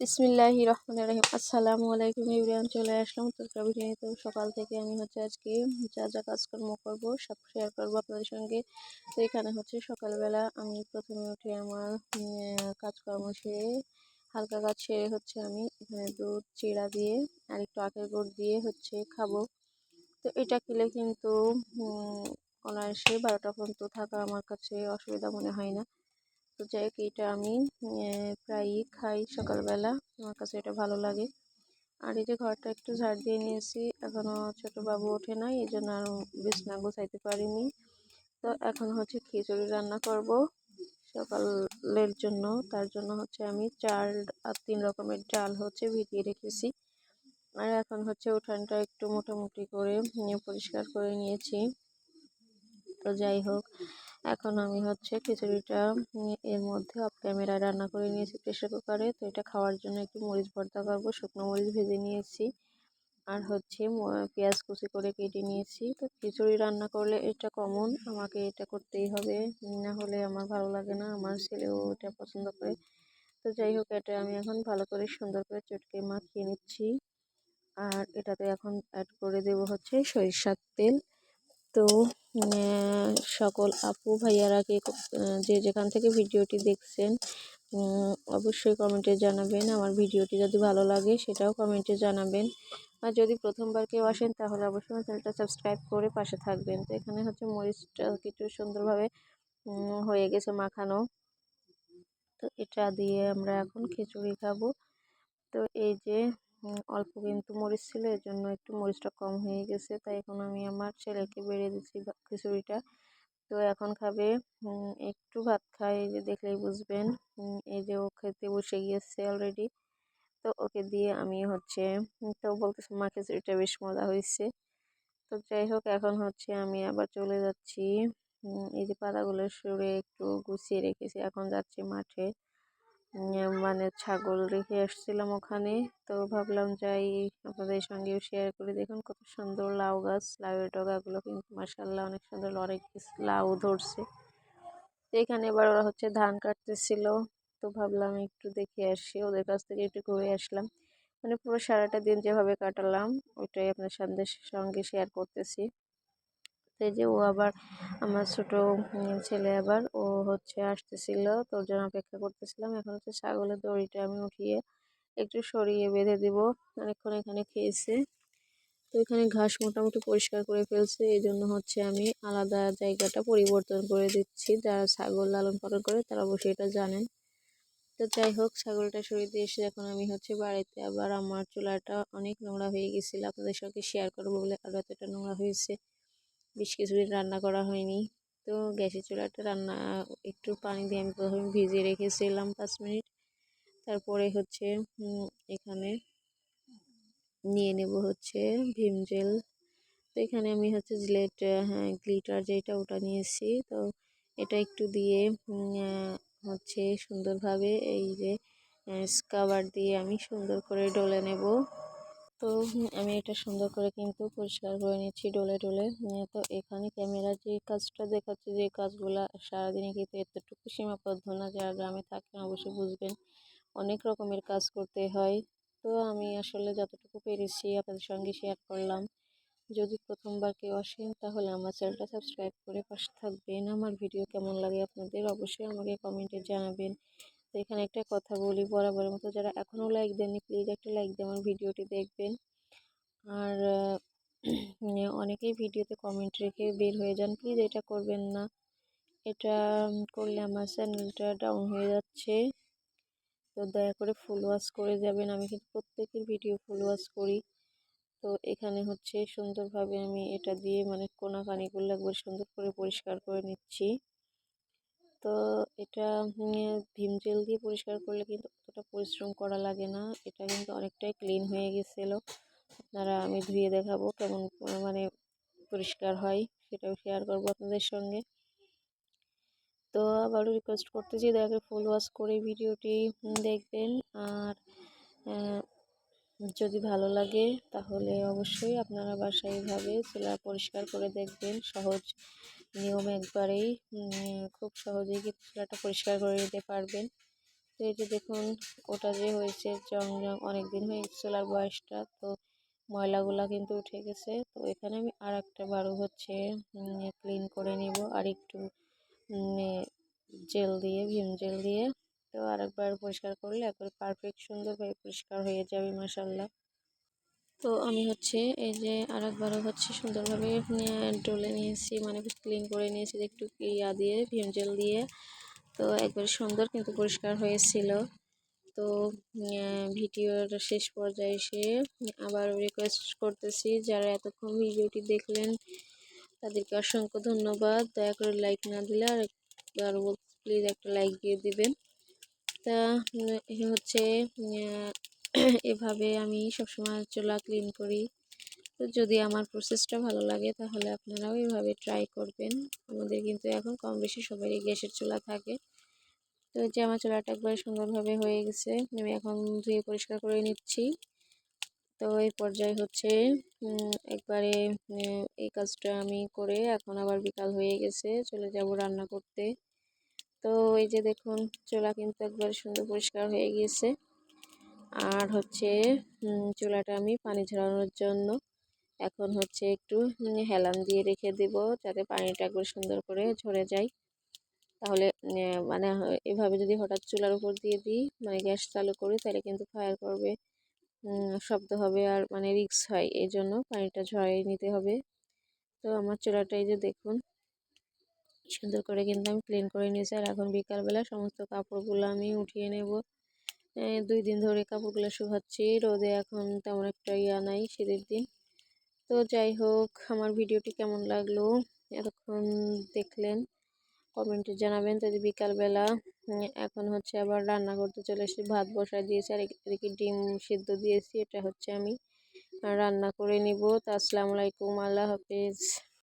বিসমিল্লাহ রহমান রহিম। আসসালামু আলাইকুম ইব্রাহিম, চলে আসলাম তোরকা তো সকাল থেকে আমি হচ্ছে আজকে যা যা কাজকর্ম করব সব শেয়ার করব আপনাদের সঙ্গে। তো এখানে হচ্ছে সকালবেলা আমি প্রথমে উঠে আমার কাজকর্ম সেরে হালকা কাজ সেরে হচ্ছে আমি এখানে দুধ, চিড়া দিয়ে আর একটু আখের গুড় দিয়ে হচ্ছে খাব। তো এটা খেলে কিন্তু অনায়াসে বারোটা পর্যন্ত থাকা আমার কাছে অসুবিধা মনে হয় না। তো যাই হোক এটা আমি প্রায়ই খাই সকালবেলা। আমার কাছে এটা ভালো লাগে। আর এই যে ঘরটা একটু ঝাড় দিয়ে নিয়েছি এখনও ছোটো বাবু ওঠে নাই, এই জন্য আর বিছনা গোছাইতে পারিনি। তো এখন হচ্ছে খিচুড়ি রান্না করব সকালের জন্য। তার জন্য হচ্ছে আমি চাল আর তিন রকমের ডাল হচ্ছে ভিজিয়ে রেখেছি। আর এখন হচ্ছে উঠানটা একটু মোটামুটি করে পরিষ্কার করে নিয়েছি। তো যাই হোক এখন আমি হচ্ছে খিচুড়িটা এর মধ্যে অফ ক্যামেরায় রান্না করে নিয়েছি প্রেশার কুকারে তো এটা খাওয়ার জন্য একটু মরিচ ভর্তা করব, শুকনো মরিচ ভেজে নিয়েছি। আর হচ্ছে পেঁয়াজ কুচি করে কেটে নিয়েছি। তো খিচুড়ি রান্না করলে এটা কমন আমাকে এটা করতেই হবে। না হলে আমার ভালো লাগে না, আমার ছেলেও এটা পছন্দ করে। তো যাই হোক, এটা আমি এখন ভালো করে সুন্দর করে চটকে মাখিয়ে নিচ্ছি। আর এটাতে এখন অ্যাড করে দেব হচ্ছে সরিষার তেল। তো সকল আপু, ভাইয়ারা কে যে যেখান থেকে ভিডিওটি দেখছেন অবশ্যই কমেন্টে জানাবেন। আমার ভিডিওটি যদি ভালো লাগে, সেটাও কমেন্টে জানাবেন। আর যদি প্রথমবার কেউ আসেন, তাহলে অবশ্যই আমার চ্যানেলটা সাবস্ক্রাইব করে পাশে থাকবেন। তো এখানে হচ্ছে মরিচটা কিছু সুন্দরভাবে হয়ে গেছে মাখানো। তো এটা দিয়ে আমরা এখন খিচুড়ি খাব। তো এই যে অল্প কিন্তু মরিচ ছিল এর জন্য একটু মরিচটা কম হয়ে গেছে। তাই এখন আমি আমার ছেলেকে বেড়ে দিচ্ছি খিচুড়িটা। তো এখন খাবে একটু ভাত খাই যে দেখলেই বুঝবেন এই যে ও খেতে বসে গিয়েছে অলরেডি তো ওকে দিয়ে আমি হচ্ছে তো বলতেছে, মা, খিচুড়িটা বেশ মজা হয়েছে। তো যাই হোক, এখন হচ্ছে আমি আবার চলে যাচ্ছি। এই যে পাতাগুলো সরে একটু গুছিয়ে রেখেছি, এখন যাচ্ছি মাঠে। মানে ছাগল রেখে আসছিলাম ওখানে। তো ভাবলাম যাই, আপনাদের সঙ্গেও শেয়ার করে। দেখুন কত সুন্দর লাউ গাছ, লাউয়ের ডগাগুলো কিন্তু মাসাল্লাহ অনেক সুন্দর। অনেক লাউ ধরছে। তো এখানে এবার ওরা হচ্ছে ধান কাটতেছিল। তো ভাবলাম একটু দেখে আসি, ওদের কাছ থেকে একটু ঘুরে আসলাম। মানে পুরো সারাটা দিন যেভাবে কাটালাম, ওইটাই আপনার সন্ধ্যের সঙ্গে শেয়ার করতেছি। তো যে ও আবার আমার ছোট ছেলে আবার ও হচ্ছে আসতেছিল। তোর জন্য অপেক্ষা করতেছিলাম। এখন হচ্ছে ছাগলের দড়িটা আমি উঠিয়ে একটু সরিয়ে বেঁধে দিব। অনেকক্ষণ এখানে খেয়েছে। তো এখানে ঘাস মোটামুটি পরিষ্কার করে ফেলছে। এই জন্য হচ্ছে আমি আলাদা জায়গাটা পরিবর্তন করে দিচ্ছি। যারা ছাগল লালন পালন করে তারা অবশ্যই এটা জানেন। তো যাই হোক, ছাগলটা সরিয়ে দিয়ে এসে এখন আমি হচ্ছে বাড়িতে আবার আমার চুলাটা অনেক নোংরা হয়ে গেছিল। আপনাদের সঙ্গে শেয়ার করব বলে আরও এতটা নোংরা হয়েছে। বেশ কিছুদিন রান্না করা হয়নি। তো গ্যাসের চুলাটা রান্না, একটু পানি দিয়ে আমি প্রথমে ভিজিয়ে রেখেছিলাম পাঁচ মিনিট। তারপরে হচ্ছে এখানে নিয়ে নেব হচ্ছে ভিম জেল। তো এখানে আমি হচ্ছে জিলেট হ্যাঁ গ্লিটার যেটা ওটা নিয়েছি। তো এটা একটু দিয়ে হচ্ছে সুন্দরভাবে এই যে স্কাবার দিয়ে আমি সুন্দর করে ডলে নেব। তো আমি এটা সুন্দর করে কিন্তু পরিষ্কার করে নিচ্ছি ডলে ডলে। তো এখানে ক্যামেরা যে কাজটা দেখাচ্ছে, যে কাজগুলো সারাদিনে কিন্তু এতটুকু সীমাবদ্ধ না, যারা গ্রামে থাকেন অবশ্যই বুঝবেন অনেক রকমের কাজ করতে হয়। তো আমি আসলে যতটুকু পেরেছি আপনাদের সঙ্গে শেয়ার করলাম। যদি প্রথমবার কেউ আসেন, তাহলে আমার চ্যানেলটা সাবস্ক্রাইব করে পাশে থাকবেন। আমার ভিডিও কেমন লাগে আপনাদের অবশ্যই আমাকে কমেন্টে জানাবেন। তো এখানে একটা কথা বলি বরাবরের মতো, যারা এখনও লাইক দেননি প্লিজ একটা লাইক দিয়ে আমার ভিডিওটি দেখবেন। আর অনেকেই ভিডিওতে কমেন্ট রেখে বের হয়ে যান প্লিজ এটা করবেন না। এটা করলে আমার চ্যানেলটা ডাউন হয়ে যাচ্ছে। তো দয়া করে ফুল ওয়াশ করে যাবেন, আমি কিন্তু প্রত্যেকের ভিডিও ফুল ওয়াশ করি। তো এখানে হচ্ছে সুন্দরভাবে আমি এটা দিয়ে মানে কোনাকানিগুলো একবার সুন্দর করে পরিষ্কার করে নিচ্ছি। তো এটা ভীম জেল দিয়ে পরিষ্কার করলে কিন্তু অতটা পরিশ্রম করা লাগে না। এটা কিন্তু অনেকটাই ক্লিন হয়ে গেছিল। আপনারা, আমি ধুয়ে দেখাবো কেমন মানে পরিষ্কার হয়, সেটাও শেয়ার করব আপনাদের সঙ্গে। তো আবারও রিকোয়েস্ট করতে করতেছি দেখে ফুল ওয়াশ করে ভিডিওটি দেখবেন। আর যদি ভালো লাগে তাহলে অবশ্যই আপনারা বাসায় এইভাবে চুলা পরিষ্কার করে দেখবেন। সহজ নিয়ম একবারেই খুব সহজেই কিন্তু চুলাটা পরিষ্কার করে নিতে পারবেন। তো এই যে দেখুন, ওটা যে হয়েছে জং জং অনেক দিন হয়ে আর বয়সটা, তো ময়লাগুলা কিন্তু উঠে গেছে। তো এখানে আমি আর একটা বারো হচ্ছে ক্লিন করে নিব আর একটু জেল দিয়ে, ভিম জেল দিয়ে। তো আরেকবার পরিষ্কার করলে একবারে পারফেক্ট, সুন্দরভাবে পরিষ্কার হয়ে যাবে মাসাল্লাহ তো আমি হচ্ছে এই যে আরেকবারও হচ্ছে সুন্দরভাবে ডলে নিয়েছি মানে ক্লিন করে নিয়েছি একটু ইয়া দিয়ে, ভিম জেল দিয়ে। তো একবার সুন্দর কিন্তু পরিষ্কার হয়েছিল। তো ভিডিওর শেষ পর্যায়ে এসে আবার রিকোয়েস্ট করতেছি, যারা এতক্ষণ ভিডিওটি দেখলেন, তাদেরকে অসংখ্য ধন্যবাদ। দয়া করে লাইক না দিলে আর আর প্লিজ একটা লাইক দিয়ে দিবেন। তা হচ্ছে এভাবে আমি সবসময় চুলা ক্লিন করি। তো যদি আমার প্রসেসটা ভালো লাগে, তাহলে আপনারাও এভাবে ট্রাই করবেন। আমাদের কিন্তু এখন কম বেশি সবারই গ্যাসের চুলা থাকে। তো যে আমার চুলাটা একবারে সুন্দরভাবে হয়ে গেছে, আমি এখন ধুয়ে পরিষ্কার করে নিচ্ছি। তো এই পর্যায়ে হচ্ছে একবারে এই কাজটা আমি করে এখন আবার বিকাল হয়ে গেছে, চলে যাব রান্না করতে। তো এই যে দেখুন, চুলা কিন্তু একবার সুন্দর পরিষ্কার হয়ে গিয়েছে। আর হচ্ছে চুলাটা আমি পানি ঝরানোর জন্য এখন হচ্ছে একটু হেলান দিয়ে রেখে দেব যাতে পানিটা একবার সুন্দর করে ঝরে যায়। তাহলে মানে এভাবে যদি হঠাৎ চুলার উপর দিয়ে দিই মানে গ্যাস চালু করি, তাহলে কিন্তু ফায়ার করবে শব্দ হবে আর মানে রিক্স হয় এই জন্য পানিটা ঝরাই নিতে হবে। তো আমার চুলাটা এই যে দেখুন, সুন্দর করে কিন্তু আমি ক্লিন করে নিয়েছি। আর এখন বিকালবেলা সমস্ত কাপড়গুলো আমি উঠিয়ে নেব। দুই দিন ধরে কাপড়গুলো শুকাচ্ছি, রোদে এখন তেমন একটা ইয়া নাই শীতের দিন। তো যাই হোক, আমার ভিডিওটি কেমন লাগল এতক্ষণ দেখলেন, কমেন্টে জানাবেন। যদি বিকালবেলা এখন হচ্ছে আবার রান্না করতে চলে এসেছি, ভাত বসায় দিয়েছি, আর এদিকে ডিম সিদ্ধ দিয়েছি, এটা হচ্ছে আমি। রান্না করে নিব। তো আসসালামু আলাইকুম, আল্লাহ হাফিজ।